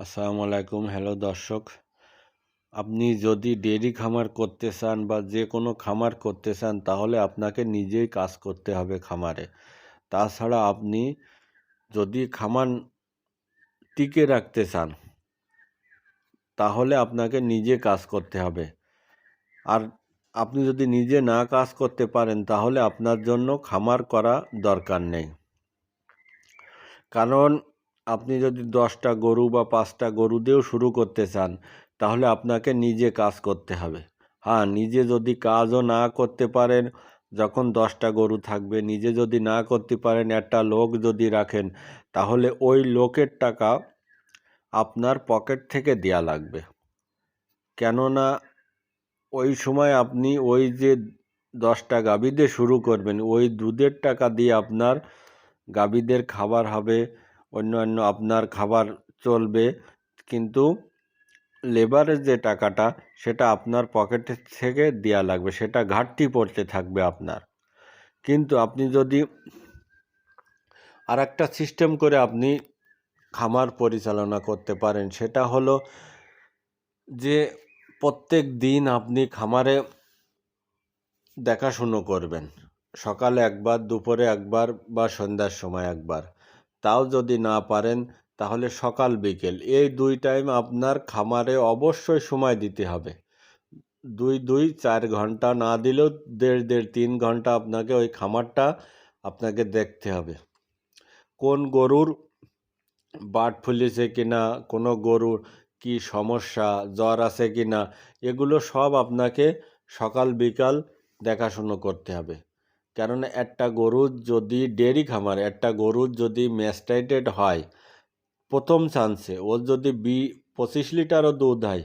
আসসালামু আলাইকুম। হ্যালো দর্শক, আপনি যদি ডেয়ারি খামার করতে চান বা যে কোনো খামার করতে চান, তাহলে আপনাকে নিজেই কাজ করতে হবে খামারে। তাছাড়া আপনি যদি খামার টিকে রাখতে চান, তাহলে আপনাকে নিজে কাজ করতে হবে। আর আপনি যদি নিজে না কাজ করতে পারেন, তাহলে আপনার জন্য খামার করা দরকার নেই। কারণ আপনি যদি দশটা গরু বা পাঁচটা গরু দিয়েও শুরু করতে চান, তাহলে আপনাকে নিজে কাজ করতে হবে। হ্যাঁ নিজে যদি কাজও না করতে পারেন, যখন দশটা গরু থাকবে, নিজে যদি না করতে পারেন, একটা লোক যদি রাখেন, তাহলে ওই লোকের টাকা আপনার পকেট থেকে দেয়া লাগবে। কেননা, ওই সময় আপনি ওই যে দশটা গাভী দিয়ে শুরু করবেন, ওই দুধের টাকা দিয়ে আপনার গাভীদের খাবার হবে অন্যান্য আপনার খাবার চলবে। কিন্তু লেবারের যে টাকাটা, সেটা আপনার পকেটে থেকে দেওয়া লাগবে, সেটা ঘাটতি পড়তে থাকবে আপনার। কিন্তু আপনি যদি আর একটা সিস্টেম করে আপনি খামার পরিচালনা করতে পারেন, সেটা হলো যে প্রত্যেক দিন আপনি খামারে দেখাশুনো করবেন। সকালে একবার, দুপুরে একবার বা সন্ধ্যার সময় একবার। তাও যদি না পারেন, তাহলে সকাল, বিকেল। এই দুই টাইম আপনার খামারে অবশ্যই সময় দিতে হবে। দুই দুই, চার ঘণ্টা না দিলেও দেড় দেড়, তিন ঘণ্টা আপনাকে ওই খামারটা আপনাকে দেখতে হবে। কোন গরুর বাট ফুলেছে কিনা, কোনো গরুর কি সমস্যা, জ্বর আছে কি না এগুলো সব আপনাকে সকাল, বিকাল দেখাশুনো করতে হবে। কেননা একটা গরুর যদি ডেয়ারি খামার, একটা গরুর যদি ম্যাস্টাইটেড হয়, প্রথম চান্সে ওর যদি বি, পঁচিশ লিটারও দুধ হয়,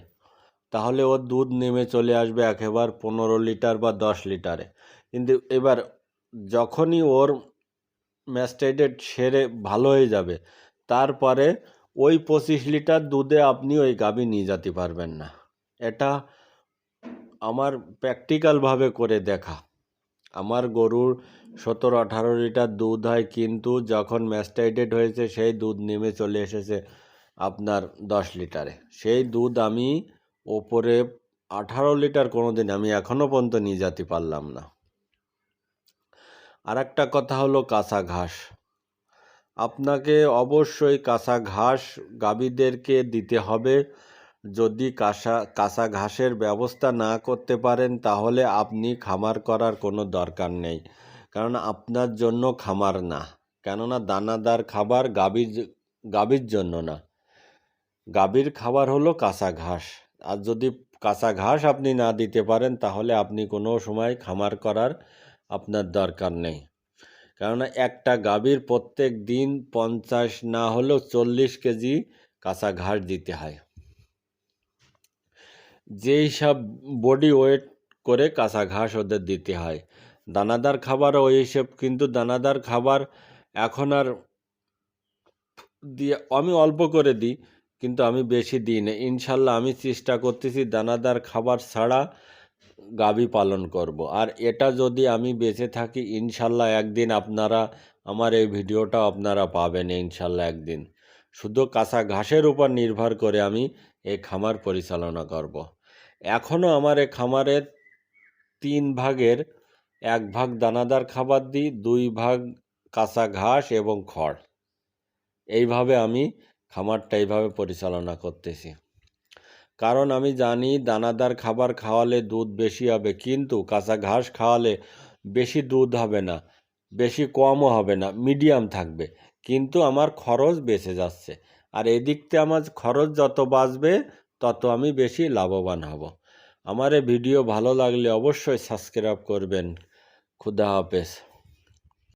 তাহলে ওর দুধ নেমে চলে আসবে একেবারে পনেরো লিটার বা দশ লিটারে। কিন্তু এবার যখনই ওর ম্যাস্টাইটেড সেরে ভালো হয়ে যাবে, তারপরে ওই পঁচিশ লিটার দুধে আপনি ওই গাভী নিয়ে যেতে পারবেন না। এটা আমার প্র্যাকটিক্যালভাবে করে দেখা। আমার গরুর সতেরো, আঠারো লিটার দুধ হয়, কিন্তু যখন ম্যাস্টাইটেড হয়েছে, সেই দুধ নেমে চলে এসেছে আপনার দশ লিটারে। সেই দুধ আমি ওপরে আঠারো লিটার কোনো দিন আমি এখনও পর্যন্ত নিয়ে যেতে পারলাম না। আর একটা কথা হলো কাঁচা ঘাস। আপনাকে অবশ্যই কাঁচা ঘাস গাভীদেরকে দিতে হবে। যদি কাঁচা কাঁচা ঘাসের ব্যবস্থা না করতে পারেন, তাহলে আপনি খামার করার কোনো দরকার নেই। কারণ আপনার জন্য খামার না। কেননা দানাদার খাবার গাভীর গাভীর জন্য না। গাভীর খাবার হলো কাঁচা ঘাস। আর যদি কাঁচা ঘাস আপনি না দিতে পারেন, তাহলে আপনি কোনো সময় খামার করার আপনার দরকার নেই। কেননা একটা গাভীর প্রত্যেক দিন পঞ্চাশ না হলেও চল্লিশ কেজি কাঁচা ঘাস দিতে হয়। যেই সব বডি ওয়েট করে কাঁচা ঘাস ওদের দিতে হয়। দানাদার খাবারও ওই হিসেব, কিন্তু দানাদার খাবার এখন আর দিয়ে আমি অল্প করে দিই, কিন্তু আমি বেশি দিই না। ইনশাল্লাহ আমি চেষ্টা করতেছি দানাদার খাবার ছাড়া গাভী পালন করব। আর এটা যদি আমি বেঁচে থাকি, ইনশাল্লাহ একদিন আপনারা আমার এই ভিডিওটা আপনারা পাবেন ইনশাল্লাহ একদিন। শুধু কাঁচা ঘাসের উপর নির্ভর করে আমি এই খামার পরিচালনা করব। এখনও আমার এ খামারের তিন ভাগের এক ভাগ দানাদার খাবার দিই, দুই ভাগ কাঁচা ঘাস এবং খড়। এইভাবে আমি খামারটা এইভাবে পরিচালনা করতেছি। কারণ আমি জানি দানাদার খাবার খাওয়ালে দুধ বেশি হবে, কিন্তু কাঁচা ঘাস খাওয়ালে বেশি দুধ হবে না। বেশি কমও হবে না মিডিয়াম থাকবে। কিন্তু আমার খরচ বেঁচে যাচ্ছে। আর এদিকতে আমার খরচ যত বাঁচবে, তত আমি বেশি লাভবান হব। আমার ভিডিও ভালো লাগলে অবশ্যই সাবস্ক্রাইব করবেন। খুদা হাফেজ।